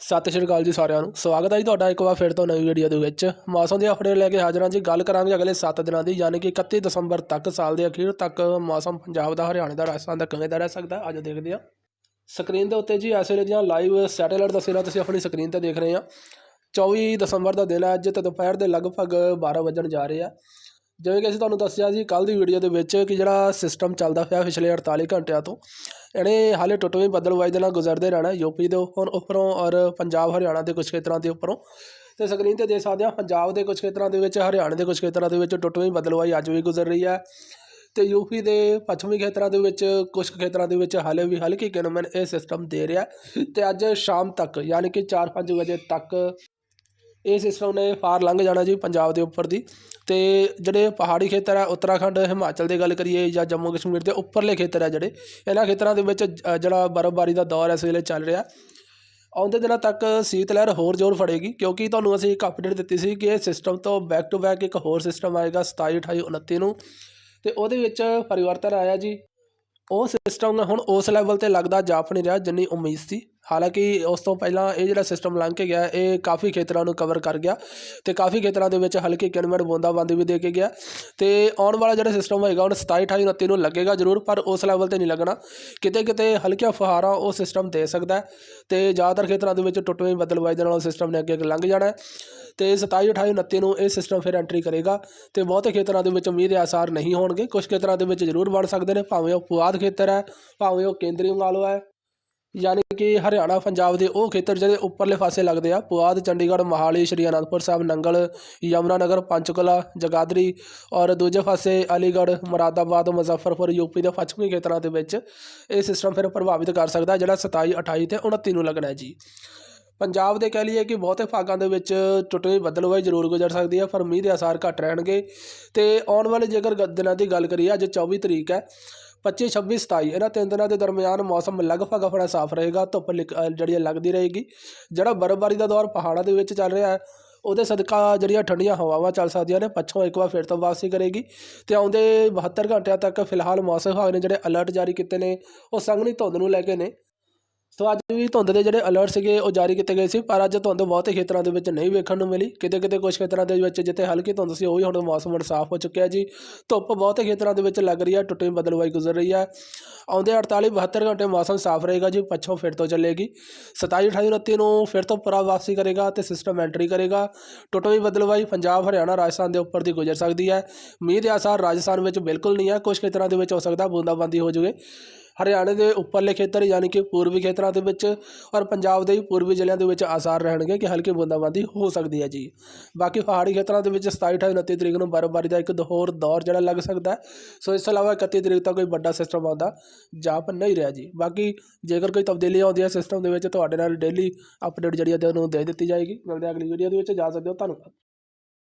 ਸਤਿ ਸ਼੍ਰੀ ਅਕਾਲ ਜੀ ਸਾਰਿਆਂ ਨੂੰ। ਸਵਾਗਤ ਹੈ ਜੀ ਤੁਹਾਡਾ ਇੱਕ ਵਾਰ ਫਿਰ ਤੋਂ ਨਵੀਂ ਵੀਡੀਓ ਦੇ ਵਿੱਚ। ਮੌਸਮ ਦੇ ਅਪਡੇਟ ਲੈ ਕੇ ਹਾਜ਼ਰ ਹਾਂ ਜੀ। ਗੱਲ ਕਰਾਂਗੇ ਅਗਲੇ 7 ਦਿਨਾਂ ਦੀ, ਯਾਨੀ ਕਿ 31 ਦਸੰਬਰ ਤੱਕ ਸਾਲ ਦੇ ਅਖੀਰ ਤੱਕ ਮੌਸਮ ਪੰਜਾਬ ਦਾ, ਹਰਿਆਣਾ ਦਾ, ਰਾਜਸਥਾਨ ਦਾ ਕਿਵੇਂ ਦਾ ਰਹਿ ਸਕਦਾ, ਅੱਜ ਦੇਖਦੇ ਹਾਂ। ਸਕਰੀਨ ਦੇ ਉੱਤੇ ਜੀ ਇਸ ਵੇਲੇ ਦੀਆਂ ਲਾਈਵ ਸੈਟੇਲਾਈਟ ਤਸਵੀਰਾਂ ਤੁਸੀਂ ਆਪਣੀ ਸਕਰੀਨ ਤੇ ਦੇਖ ਰਹੇ ਆ 24 ਦਸੰਬਰ ਦਾ ਦਿਨ ਹੈ, ਅੱਜ ਤੇ ਦੁਪਹਿਰ ਦੇ ਲਗਭਗ 12 ਵਜਣ ਜਾ ਰਹੇ ਆ। ਜਿਵੇਂ ਕਿ ਅਸੀਂ ਤੁਹਾਨੂੰ ਦੱਸਿਆ ਜੀ ਕੱਲ ਦੀ ਵੀਡੀਓ ਦੇ ਵਿੱਚ ਕਿ ਜਿਹੜਾ ਸਿਸਟਮ ਚੱਲਦਾ ਪਿਆ ਪਿਛਲੇ 48 ਘੰਟਿਆਂ ਤੋਂ, ਇਹਨੇ ਹਾਲੇ ਟੁੱਟਵੇਂ ਬੱਦਲਵਾਈ ਦੇ ਨਾਲ ਗੁਜ਼ਰਦੇ ਰਹਿਣਾ ਯੂਪੀ ਦੇ ਉੱਪਰ, ਉੱਪਰੋਂ ਔਰ ਪੰਜਾਬ, ਹਰਿਆਣਾ ਦੇ ਕੁਝ ਖੇਤਰਾਂ ਦੇ ਉੱਪਰੋਂ। ਤੇ ਸਕਰੀਨ ਤੇ ਦੇਖ ਸਕਦੇ ਹਾਂ, ਪੰਜਾਬ ਦੇ ਕੁਝ ਖੇਤਰਾਂ ਦੇ ਵਿੱਚ, ਹਰਿਆਣਾ ਦੇ ਕੁਝ ਖੇਤਰਾਂ ਦੇ ਵਿੱਚ ਟੁੱਟਵੀਂ ਬਦਲਵਾਈ ਅੱਜ ਵੀ ਗੁਜ਼ਰ ਰਹੀ ਹੈ। ਤੇ ਯੂਪੀ ਦੇ ਪੱਛਮੀ ਖੇਤਰਾਂ ਦੇ ਵਿੱਚ ਕੁਝ ਖੇਤਰਾਂ ਦੇ ਵਿੱਚ ਹਾਲੇ ਵੀ ਹਲਕੀ ਕਿਨਮਨ ਇਹ ਸਿਸਟਮ ਦੇ ਰਿਹਾ ਤੇ ਅੱਜ ਸ਼ਾਮ ਤੱਕ, ਯਾਨੀ ਕਿ 4-5 ਵਜੇ ਤੱਕ, ਇਹ ਸਿਸਟਮ ਨੇ ਫਾਰ ਲੰਘ ਜਾਣਾ ਜੀ ਪੰਜਾਬ ਦੇ ਉੱਪਰ ਦੀ। ਅਤੇ ਜਿਹੜੇ ਪਹਾੜੀ ਖੇਤਰ ਹੈ ਉੱਤਰਾਖੰਡ, ਹਿਮਾਚਲ ਦੀ ਗੱਲ ਕਰੀਏ ਜਾਂ ਜੰਮੂ ਕਸ਼ਮੀਰ ਦੇ ਉੱਪਰਲੇ ਖੇਤਰ ਹੈ ਜਿਹੜੇ, ਇਹਨਾਂ ਖੇਤਰਾਂ ਦੇ ਵਿੱਚ ਜਿਹੜਾ ਬਰਫ਼ਬਾਰੀ ਦਾ ਦੌਰ ਇਸ ਵੇਲੇ ਚੱਲ ਰਿਹਾ। ਆਉਂਦੇ ਦਿਨਾਂ ਤੱਕ ਸੀਤ ਲਹਿਰ ਹੋਰ ਜ਼ੋਰ ਫੜੇਗੀ, ਕਿਉਂਕਿ ਤੁਹਾਨੂੰ ਅਸੀਂ ਇੱਕ ਅਪਡੇਟ ਦਿੱਤੀ ਸੀ ਕਿ ਇਹ ਸਿਸਟਮ ਤੋਂ ਬੈਕ ਟੂ ਬੈਕ ਇੱਕ ਹੋਰ ਸਿਸਟਮ ਆਏਗਾ 27 28 29 ਨੂੰ। ਤੇ ਉਹਦੇ ਵਿੱਚ ਪਰਿਵਰਤਨ ਆਇਆ ਜੀ। ਉਹ ਸਿਸਟਮ ਹੁਣ ਉਸ ਲੈਵਲ ਤੇ ਲੱਗਦਾ ਜਾਪ ਨਹੀਂ ਰਿਹਾ, ਜਿੰਨੀ ਉਮੀਦ ਸੀ। ਹਾਲਾਂਕਿ ਉਸ ਤੋਂ ਪਹਿਲਾਂ ਇਹ ਜਿਹੜਾ ਸਿਸਟਮ ਲੰਘ ਕੇ ਗਿਆ, ਇਹ ਕਾਫੀ ਖੇਤਰਾਂ ਨੂੰ ਕਵਰ ਕਰ ਗਿਆ ਤੇ ਕਾਫੀ ਖੇਤਰਾਂ ਦੇ ਵਿੱਚ ਹਲਕੀ ਕਿਣਮਣ ਬੂੰਦਾਬਾਂਦੀ ਵੀ ਦੇ ਕੇ ਗਿਆ ਤੇ ਆਉਣ ਵਾਲਾ ਜਿਹੜਾ ਸਿਸਟਮ ਹੋਏਗਾ, ਹੁਣ 27 28 29 ਨੂੰ ਲੱਗੇਗਾ ਜ਼ਰੂਰ, ਪਰ ਉਸ ਲੈਵਲ ਤੇ ਨਹੀਂ ਲੱਗਣਾ। ਕਿਤੇ ਕਿਤੇ ਹਲਕੀਆਂ ਫੁਹਾਰਾਂ ਉਹ ਸਿਸਟਮ ਦੇ ਸਕਦਾ ਹੈ ਤੇ ਜ਼ਿਆਦਾਤਰ ਖੇਤਰਾਂ ਦੇ ਵਿੱਚ ਟੁੱਟਵੇਂ ਬੱਦਲਵਾਈ ਦੇ ਨਾਲ ਉਹ ਸਿਸਟਮ ਨੇ ਅੱਗੇ ਅੱਗੇ ਲੰਘ ਜਾਣਾ ਹੈ ਤੇ 27 28 29 ਨੂੰ ਇਹ ਸਿਸਟਮ ਫਿਰ ਐਂਟਰੀ ਕਰੇਗਾ ਤੇ ਬਹੁਤੇ ਖੇਤਰਾਂ ਦੇ ਵਿੱਚ ਮੀਂਹ ਦੇ ਆਸਾਰ ਨਹੀਂ ਹੋਣਗੇ। ਕੁਝ ਖੇਤਰਾਂ ਦੇ ਵਿੱਚ ਜ਼ਰੂਰ ਬਣ ਸਕਦੇ ਨੇ, ਭਾਵੇਂ ਉਹ ਪੁਆਧ ਖੇਤਰ ਹੈ, ਭਾਵੇਂ ਉਹ ਕੇਂਦਰੀ ਬੰਗਾਲੋ ਹੈ। ਯਾਨੀ ਕਿ ਹਰਿਆਣਾ, ਪੰਜਾਬ ਦੇ ਉਹ ਖੇਤਰ ਜਿਹੜੇ ਉੱਪਰਲੇ ਪਾਸੇ ਲੱਗਦੇ ਆ, ਪੁਆਧ, ਚੰਡੀਗੜ੍ਹ, ਮੋਹਾਲੀ, ਸ਼੍ਰੀ ਅਨੰਦਪੁਰ ਸਾਹਿਬ, ਨੰਗਲ, ਯਮੁਨਾਨਗਰ, ਪੰਚਕੁਲਾ, ਜਗਾਦਰੀ ਔਰ ਦੂਜੇ ਪਾਸੇ ਅਲੀਗੜ੍ਹ, ਮੁਰਾਦਾਬਾਦ, ਮੁਜ਼ੱਫਰਪੁਰ ਯੂਪੀ ਦੇ ਪੱਛਮੀ ਖੇਤਰਾਂ ਦੇ ਵਿੱਚ ਇਹ ਸਿਸਟਮ ਫਿਰ ਪ੍ਰਭਾਵਿਤ ਕਰ ਸਕਦਾ ਜਿਹੜਾ 27 28 ਤੇ 29 ਨੂੰ ਲੱਗਣਾ ਜੀ। ਪੰਜਾਬ ਦੇ ਕਹਿ ਲਈਏ ਕਿ ਬਹੁਤੇ ਭਾਗਾਂ ਦੇ ਵਿੱਚ ਟੁੱਟਵੀਂ ਬੱਦਲਵਾਈ ਜ਼ਰੂਰ ਗੁਜ਼ਰ ਸਕਦੀ ਹੈ, ਪਰ ਮੀਂਹ ਦੇ ਆਸਾਰ ਘੱਟ ਰਹਿਣਗੇ ਤੇ ਆਉਣ ਵਾਲੇ ਜੇਕਰ ਗ- ਦਿਨਾਂ ਦੀ ਗੱਲ ਕਰੀਏ, ਅੱਜ 24 ਤਰੀਕ ਹੈ 25 26 27 ਇਹਨਾਂ ਤਿੰਨ ਦਿਨਾਂ ਦੇ ਦਰਮਿਆਨ ਮੌਸਮ ਲਗਭਗ ਆਪਣਾ ਸਾਫ਼ ਰਹੇਗਾ, ਧੁੱਪ ਲਿਕ- ਜਿਹੜੀ ਹੈ ਲੱਗਦੀ ਰਹੇਗੀ। ਜਿਹੜਾ ਬਰਫ਼ਬਾਰੀ ਦਾ ਦੌਰ ਪਹਾੜਾਂ ਦੇ ਵਿੱਚ ਚੱਲ ਰਿਹਾ ਹੈ, ਉਹਦੇ ਸਦਕਾ ਜਿਹੜੀਆਂ ਠੰਡੀਆਂ ਹਵਾਵਾਂ ਚੱਲ ਸਕਦੀਆਂ ਨੇ ਪੱਛੋਂ ਇੱਕ ਵਾਰ ਫਿਰ ਤੋਂ ਵਾਪਸੀ ਕਰੇਗੀ। ਤੇ ਆਉਂਦੇ 72 ਘੰਟਿਆਂ ਤੱਕ ਫਿਲਹਾਲ ਮੌਸਮ ਵਿਭਾਗ ਨੇ ਜਿਹੜੇ ਅਲਰਟ ਜਾਰੀ ਕੀਤੇ ਨੇ, ਉਹ ਸੰਘਣੀ ਧੁੰਦ ਨੂੰ ਲੈ ਕੇ ਨੇ। ਸੋ ਅੱਜ ਵੀ ਧੁੰਦ ਦੇ ਜਿਹੜੇ ਅਲਰਟ ਸੀਗੇ, ਉਹ ਜਾਰੀ ਕੀਤੇ ਗਏ ਸੀ, ਪਰ ਅੱਜ ਧੁੰਦ ਬਹੁਤੇ ਖੇਤਰਾਂ ਦੇ ਵਿੱਚ ਨਹੀਂ ਵੇਖਣ ਨੂੰ ਮਿਲੀ। ਕਿਤੇ ਕਿਤੇ ਕੁਝ ਖੇਤਰਾਂ ਦੇ ਵਿੱਚ ਜਿੱਥੇ ਹਲਕੀ ਧੁੰਦ ਸੀ, ਉਹ ਵੀ ਹੁਣ ਮੌਸਮ ਹੁਣ ਸਾਫ਼ ਹੋ ਚੁੱਕਿਆ ਜੀ। ਧੁੱਪ ਬਹੁਤੇ ਖੇਤਰਾਂ ਦੇ ਵਿੱਚ ਲੱਗ ਰਹੀ ਹੈ, ਟੁੱਟੀ ਬਦਲਵਾਈ ਗੁਜ਼ਰ ਰਹੀ ਹੈ। ਆਉਂਦੇ 48 72 ਘੰਟੇ ਮੌਸਮ ਸਾਫ਼ ਰਹੇਗਾ ਜੀ, ਪੱਛੋਂ ਫਿਰ ਤੋਂ ਚੱਲੇਗੀ। 27 28 29 ਨੂੰ ਫਿਰ ਤੋਂ ਪੂਰਾ ਵਾਪਸੀ ਕਰੇਗਾ ਤੇ ਸਿਸਟਮ ਐਂਟਰੀ ਕਰੇਗਾ। ਟੁੱਟਵੀਂ ਬਦਲਵਾਈ ਪੰਜਾਬ, ਹਰਿਆਣਾ, ਰਾਜਸਥਾਨ ਦੇ ਉੱਪਰ ਦੀ ਗੁਜ਼ਰ ਸਕਦੀ ਹੈ। ਮੀਂਹ ਦੇ ਆਸਾਰ ਰਾਜਸਥਾਨ ਵਿੱਚ ਬਿਲਕੁਲ ਨਹੀਂ ਹੈ ਕੁਝ ਖੇਤਰਾਂ ਦੇ ਵਿੱਚ ਹੋ ਸਕਦਾ ਬੂੰਦਾਬਾਂਦੀ ਹੋ ਜਾਵੇ ਹਰਿਆਣੇ ਦੇ ਉੱਪਰਲੇ ਖੇਤਰ ਯਾਨੀ ਕਿ ਪੂਰਬੀ ਖੇਤਰਾਂ ਦੇ ਵਿੱਚ ਔਰ ਪੰਜਾਬ ਦੇ ਵੀ ਪੂਰਬੀ ਜ਼ਿਲ੍ਹਿਆਂ ਦੇ ਵਿੱਚ ਆਸਾਰ ਰਹਿਣਗੇ ਕਿ ਹਲਕੀ ਬੂੰਦਾਬਾਂਦੀ ਹੋ ਸਕਦੀ ਹੈ ਜੀ। ਬਾਕੀ ਪਹਾੜੀ ਖੇਤਰਾਂ ਦੇ ਵਿੱਚ 27 28 29 ਤਰੀਕ ਨੂੰ ਬਰਫ਼ਬਾਰੀ ਦਾ ਇੱਕ ਹੋਰ ਦੌਰ ਜਿਹੜਾ ਲੱਗ ਸਕਦਾ ਸੋ ਇਸ ਤੋਂ ਇਲਾਵਾ 31 ਤਰੀਕ ਤੱਕ ਕੋਈ ਵੱਡਾ ਸਿਸਟਮ ਆਉਂਦਾ ਜਾਪ ਨਹੀਂ ਰਿਹਾ ਜੀ। ਬਾਕੀ ਜੇਕਰ ਕੋਈ ਤਬਦੀਲੀ ਆਉਂਦੀ ਹੈ ਸਿਸਟਮ ਦੇ ਵਿੱਚ, ਤੁਹਾਡੇ ਨਾਲ ਡੇਲੀ ਅਪਡੇਟ ਜਿਹੜੀ ਹੈ ਤੁਹਾਨੂੰ ਦੇ ਦਿੱਤੀ ਜਾਏਗੀ। ਮਿਲਦੇ ਅਗਲੀ ਵੀਡੀਓ ਦੇ ਵਿੱਚ। ਜਾ ਸਕਦੇ ਹੋ। ਧੰਨਵਾਦ।